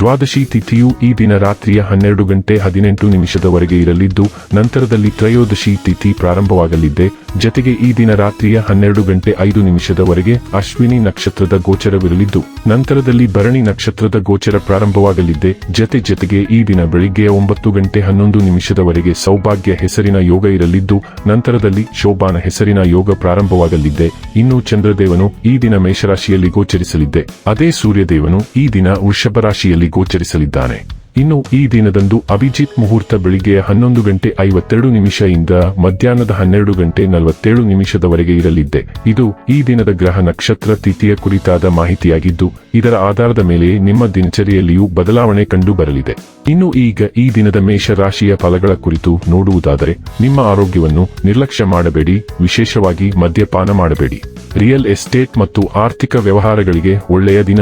ದ್ವಾದಶಿ ತಿಥಿಯು ಈ ದಿನ ರಾತ್ರಿಯ ಹನ್ನೆರಡು ಗಂಟೆ ಹದಿನೆಂಟು ನಿಮಿಷದವರೆಗೆ ಇರಲಿದ್ದು, ನಂತರದಲ್ಲಿ ತ್ರಯೋದಶಿ ತಿಥಿ ಪ್ರಾರಂಭವಾಗಲಿದ್ದೆ. ಜತೆಗೆ ಈ ದಿನ ರಾತ್ರಿಯ ಹನ್ನೆರಡು ಗಂಟೆ ಐದು ನಿಮಿಷದವರೆಗೆ ಅಶ್ವಿನಿ ನಕ್ಷತ್ರದ ಗೋಚರವಿರಲಿದ್ದು, ನಂತರದಲ್ಲಿ ಭರಣಿ ನಕ್ಷತ್ರದ ಗೋಚರ ಪ್ರಾರಂಭವಾಗಲಿದ್ದೆ. ಜತೆ ಜತೆಗೆ ಈ ದಿನ ಬೆಳಿಗ್ಗೆ ಒಂಬತ್ತು ಗಂಟೆ ಹನ್ನೊಂದು ನಿಮಿಷದವರೆಗೆ ಸೌಭಾಗ್ಯ ಹೆಸರಿನ ಯೋಗ ಇರಲಿದ್ದು, ನಂತರದಲ್ಲಿ ಶೋಭಾನ ಹೆಸರಿನ ಯೋಗ ಪ್ರಾರಂಭವಾಗಲಿದ್ದೆ. ಇನ್ನು ಚಂದ್ರದೇವನು ಈ ದಿನ ಮೇಷರಾಶಿಯಲ್ಲಿ ಗೋಚರಿಸಲಿದ್ದೆ. ಅದೇ ಸೂರ್ಯದೇವನು ಈ ದಿನ ವೃಷಭ ರಾಶಿಯಲ್ಲಿ ಗೋಚರಿಸಲಿದ್ದಾನೆ. ಇನ್ನು ಈ ದಿನದಂದು ಅಭಿಜಿತ್ ಮುಹೂರ್ತ ಬೆಳಿಗ್ಗೆ ಹನ್ನೊಂದು ಗಂಟೆ ಐವತ್ತೆರಡು ನಿಮಿಷದಿಂದ ಮಧ್ಯಾಹ್ನದ ಹನ್ನೆರಡು ಗಂಟೆ ನಲವತ್ತೇಳು ನಿಮಿಷದವರೆಗೆ ಇರಲಿದ್ದೆ. ಇದು ಈ ದಿನದ ಗ್ರಹ ನಕ್ಷತ್ರ ತಿಥಿಯ ಕುರಿತಾದ ಮಾಹಿತಿಯಾಗಿದ್ದು, ಇದರ ಆಧಾರದ ಮೇಲೆ ನಿಮ್ಮ ದಿನಚರಿಯಲ್ಲಿಯೂ ಬದಲಾವಣೆ ಕಂಡು ಬರಲಿದೆ. ಇನ್ನು ಈಗ ಈ ದಿನದ ಮೇಷ ರಾಶಿಯ ಫಲಗಳ ಕುರಿತು ನೋಡುವುದಾದರೆ, ನಿಮ್ಮ ಆರೋಗ್ಯವನ್ನು ನಿರ್ಲಕ್ಷ್ಯ ಮಾಡಬೇಡಿ, ವಿಶೇಷವಾಗಿ ಮದ್ಯಪಾನ ಮಾಡಬೇಡಿ. ರಿಯಲ್ ಎಸ್ಟೇಟ್ ಮತ್ತು ಆರ್ಥಿಕ ವ್ಯವಹಾರಗಳಿಗೆ ಒಳ್ಳೆಯ ದಿನ.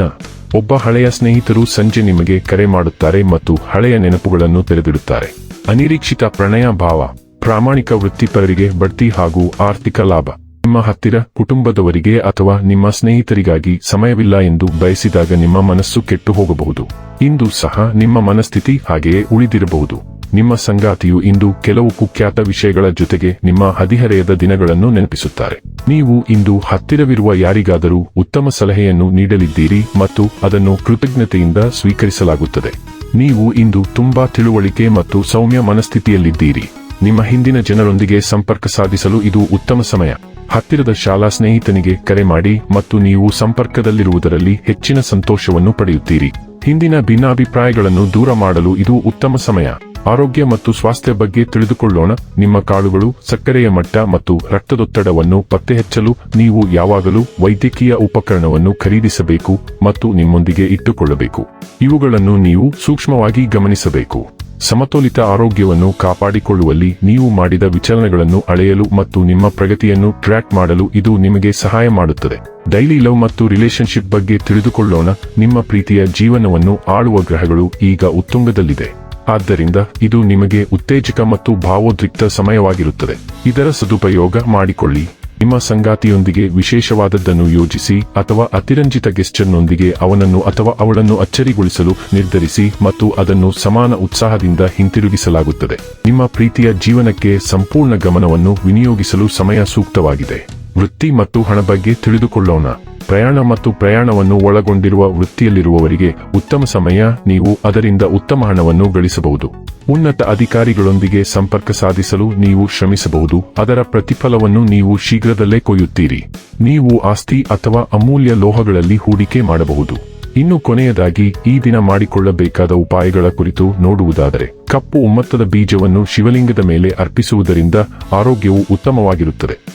ಒಬ್ಬ ಹಳೆಯ ಸ್ನೇಹಿತರು ಸಂಜೆ ನಿಮಗೆ ಕರೆ ಮಾಡುತ್ತಾರೆ ಮತ್ತು ಹಳೆಯ ನೆನಪುಗಳನ್ನು ತೆರೆದಿಡುತ್ತಾರೆ. ಅನಿರೀಕ್ಷಿತ ಪ್ರಣಯ ಭಾವ, ಪ್ರಾಮಾಣಿಕ ವೃತ್ತಿಪರರಿಗೆ ಬಡ್ತಿ ಹಾಗೂ ಆರ್ಥಿಕ ಲಾಭ. ನಿಮ್ಮ ಹತ್ತಿರ ಕುಟುಂಬದವರಿಗೆ ಅಥವಾ ನಿಮ್ಮ ಸ್ನೇಹಿತರಿಗಾಗಿ ಸಮಯವಿಲ್ಲ ಎಂದು ಬಯಸಿದಾಗ ನಿಮ್ಮ ಮನಸ್ಸು ಕೆಟ್ಟು ಹೋಗಬಹುದು. ಇಂದು ಸಹ ನಿಮ್ಮ ಮನಸ್ಥಿತಿ ಹಾಗೆಯೇ ಉಳಿದಿರಬಹುದು. ನಿಮ್ಮ ಸಂಗಾತಿಯು ಇಂದು ಕೆಲವು ಕುಖ್ಯಾತ ವಿಷಯಗಳ ಜೊತೆಗೆ ನಿಮ್ಮ ಹದಿಹರೆಯದ ದಿನಗಳನ್ನು ನೆನಪಿಸುತ್ತಾರೆ. ನೀವು ಇಂದು ಹತ್ತಿರವಿರುವ ಯಾರಿಗಾದರೂ ಉತ್ತಮ ಸಲಹೆಯನ್ನು ನೀಡಲಿದ್ದೀರಿ ಮತ್ತು ಅದನ್ನು ಕೃತಜ್ಞತೆಯಿಂದ ಸ್ವೀಕರಿಸಲಾಗುತ್ತದೆ. ನೀವು ಇಂದು ತುಂಬಾ ತಿಳುವಳಿಕೆ ಮತ್ತು ಸೌಮ್ಯ ಮನಸ್ಥಿತಿಯಲ್ಲಿದ್ದೀರಿ. ನಿಮ್ಮ ಹಿಂದಿನ ಜನರೊಂದಿಗೆ ಸಂಪರ್ಕ ಸಾಧಿಸಲು ಇದು ಉತ್ತಮ ಸಮಯ. ಹತ್ತಿರದ ಶಾಲಾ ಸ್ನೇಹಿತನಿಗೆ ಕರೆ ಮಾಡಿ ಮತ್ತು ನೀವು ಸಂಪರ್ಕದಲ್ಲಿರುವುದರಲ್ಲಿ ಹೆಚ್ಚಿನ ಸಂತೋಷವನ್ನು ಪಡೆಯುತ್ತೀರಿ. ಹಿಂದಿನ ಭಿನ್ನಾಭಿಪ್ರಾಯಗಳನ್ನು ದೂರ ಮಾಡಲು ಇದು ಉತ್ತಮ ಸಮಯ. ಆರೋಗ್ಯ ಮತ್ತು ಸ್ವಾಸ್ಥ್ಯ ಬಗ್ಗೆ ತಿಳಿದುಕೊಳ್ಳೋಣ. ನಿಮ್ಮ ಕಾಳುಗಳು ಸಕ್ಕರೆಯ ಮಟ್ಟ ಮತ್ತು ರಕ್ತದೊತ್ತಡವನ್ನು ಪತ್ತೆಹಚ್ಚಲು ನೀವು ಯಾವಾಗಲೂ ವೈದ್ಯಕೀಯ ಉಪಕರಣವನ್ನು ಖರೀದಿಸಬೇಕು ಮತ್ತು ನಿಮ್ಮೊಂದಿಗೆ ಇಟ್ಟುಕೊಳ್ಳಬೇಕು. ಇವುಗಳನ್ನು ನೀವು ಸೂಕ್ಷ್ಮವಾಗಿ ಗಮನಿಸಬೇಕು. ಸಮತೋಲಿತ ಆರೋಗ್ಯವನ್ನು ಕಾಪಾಡಿಕೊಳ್ಳುವಲ್ಲಿ ನೀವು ಮಾಡಿದ ವಿಚಲನಗಳನ್ನು ಅಳೆಯಲು ಮತ್ತು ನಿಮ್ಮ ಪ್ರಗತಿಯನ್ನು ಟ್ರ್ಯಾಕ್ ಮಾಡಲು ಇದು ನಿಮಗೆ ಸಹಾಯ ಮಾಡುತ್ತದೆ. ಡೈಲಿ ಲವ್ ಮತ್ತು ರಿಲೇಶನ್ಶಿಪ್ ಬಗ್ಗೆ ತಿಳಿದುಕೊಳ್ಳೋಣ. ನಿಮ್ಮ ಪ್ರೀತಿಯ ಜೀವನವನ್ನು ಆಳುವ ಗ್ರಹಗಳು ಈಗ ಉತ್ತುಂಗದಲ್ಲಿದೆ. ಆದ್ದರಿಂದ ಇದು ನಿಮಗೆ ಉತ್ತೇಜಕ ಮತ್ತು ಭಾವೋದ್ರಿಕ್ತ ಸಮಯವಾಗಿರುತ್ತದೆ. ಇದರ ಸದುಪಯೋಗ ಮಾಡಿಕೊಳ್ಳಿ. ನಿಮ್ಮ ಸಂಗಾತಿಯೊಂದಿಗೆ ವಿಶೇಷವಾದದ್ದನ್ನು ಯೋಜಿಸಿ ಅಥವಾ ಅತಿರಂಜಿತ ಗೆಸ್ಟರ್ನೊಂದಿಗೆ ಅವನನ್ನು ಅಥವಾ ಅವಳನ್ನು ಅಚ್ಚರಿಗೊಳಿಸಲು ನಿರ್ಧರಿಸಿ ಮತ್ತು ಅದನ್ನು ಸಮಾನ ಉತ್ಸಾಹದಿಂದ ಹಿಂತಿರುಗಿಸಲಾಗುತ್ತದೆ. ನಿಮ್ಮ ಪ್ರೀತಿಯ ಜೀವನಕ್ಕೆ ಸಂಪೂರ್ಣ ಗಮನವನ್ನು ವಿನಿಯೋಗಿಸಲು ಸಮಯ ಸೂಕ್ತವಾಗಿದೆ. ವೃತ್ತಿ ಮತ್ತು ಹಣ ಬಗ್ಗೆ ತಿಳಿದುಕೊಳ್ಳೋಣ. ಪ್ರಯಾಣ ಮತ್ತು ಪ್ರಯಾಣವನ್ನು ಒಳಗೊಂಡಿರುವ ವೃತ್ತಿಯಲ್ಲಿರುವವರಿಗೆ ಉತ್ತಮ ಸಮಯ, ನೀವು ಅದರಿಂದ ಉತ್ತಮ ಹಣವನ್ನು ಗಳಿಸಬಹುದು. ಉನ್ನತ ಅಧಿಕಾರಿಗಳೊಂದಿಗೆ ಸಂಪರ್ಕ ಸಾಧಿಸಲು ನೀವು ಶ್ರಮಿಸಬಹುದು, ಅದರ ಪ್ರತಿಫಲವನ್ನು ನೀವು ಶೀಘ್ರದಲ್ಲೇ ಕೊಯ್ಯುತ್ತೀರಿ. ನೀವು ಆಸ್ತಿ ಅಥವಾ ಅಮೂಲ್ಯ ಲೋಹಗಳಲ್ಲಿ ಹೂಡಿಕೆ ಮಾಡಬಹುದು. ಇನ್ನು ಕೊನೆಯದಾಗಿ, ಈ ದಿನ ಮಾಡಿಕೊಳ್ಳಬೇಕಾದ ಉಪಾಯಗಳ ಕುರಿತು ನೋಡುವುದಾದರೆ, ಕಪ್ಪು ಒಮ್ಮತ್ತದ ಬೀಜವನ್ನು ಶಿವಲಿಂಗದ ಮೇಲೆ ಅರ್ಪಿಸುವುದರಿಂದ ಆರೋಗ್ಯವು ಉತ್ತಮವಾಗಿರುತ್ತದೆ.